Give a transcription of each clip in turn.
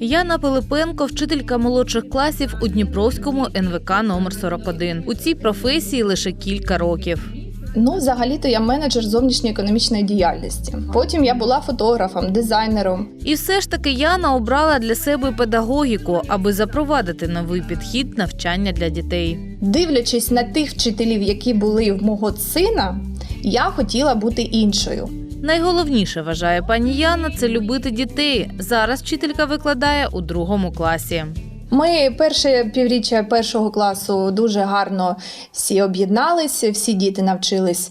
Яна Пилипенко, вчителька молодших класів у Дніпровському НВК номер 41. У цій професії лише кілька років. Ну, взагалі-то я менеджер зовнішньої економічної діяльності. Потім я була фотографом, дизайнером. І все ж таки Яна обрала для себе педагогіку, аби запровадити новий підхід навчання для дітей. Дивлячись на тих вчителів, які були в мого сина, я хотіла бути іншою. Найголовніше вважає пані Яна це любити дітей. Зараз вчителька викладає у другому класі. Ми перше півріччя першого класу дуже гарно всі об'єдналися, всі діти навчились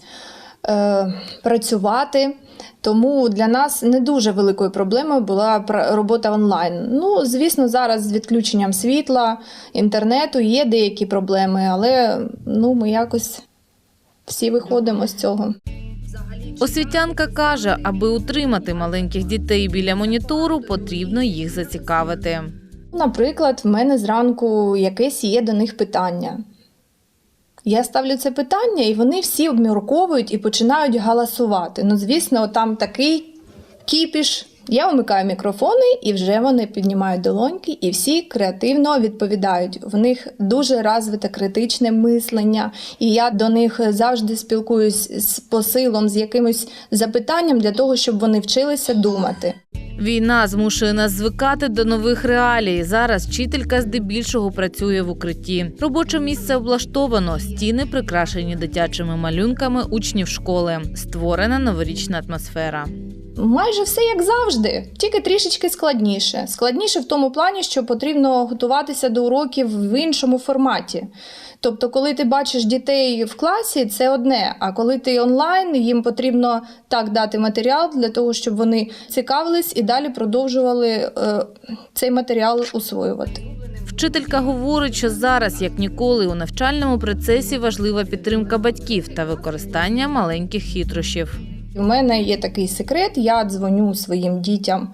е, працювати. Тому для нас не дуже великою проблемою була робота онлайн. Ну, звісно, зараз з відключенням світла, інтернету є деякі проблеми, але ну, ми якось всі виходимо з цього. Освітянка каже, аби утримати маленьких дітей біля монітору, потрібно їх зацікавити. Наприклад, в мене зранку якесь є до них питання. Я ставлю це питання, і вони всі обмірковують і починають галасувати. Ну, звісно, там такий кіпіш. Я вмикаю мікрофони, і вже вони піднімають долоньки, і всі креативно відповідають. В них дуже розвите критичне мислення, і я до них завжди спілкуюсь з посилом, з якимось запитанням для того, щоб вони вчилися думати. Війна змушує нас звикати до нових реалій. Зараз вчителька здебільшого працює в укритті. Робоче місце облаштовано, стіни прикрашені дитячими малюнками учнів школи. Створена новорічна атмосфера. Майже все як завжди, тільки трішечки складніше. Складніше в тому плані, що потрібно готуватися до уроків в іншому форматі. Тобто, коли ти бачиш дітей в класі, це одне. А коли ти онлайн, їм потрібно так дати матеріал для того, щоб вони цікавились і далі продовжували е, цей матеріал усвоювати. Вчителька говорить, що зараз, як ніколи, у навчальному процесі важлива підтримка батьків та використання маленьких хитрощів. У мене є такий секрет: я дзвоню своїм дітям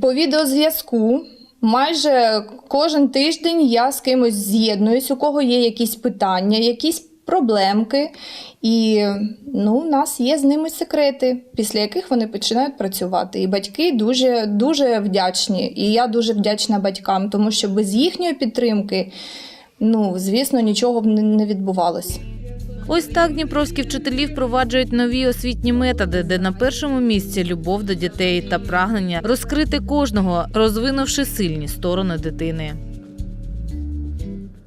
по відеозв'язку. Майже кожен тиждень я з кимось з'єднуюсь, у кого є якісь питання, якісь проблемки. І ну, у нас є з ними секрети, після яких вони починають працювати. І батьки дуже, дуже вдячні. І я дуже вдячна батькам, тому що без їхньої підтримки, ну, звісно, нічого б не- відбувалося. Ось так дніпровські вчителі впроваджують нові освітні методи, де на першому місці любов до дітей та прагнення розкрити кожного, розвинувши сильні сторони дитини.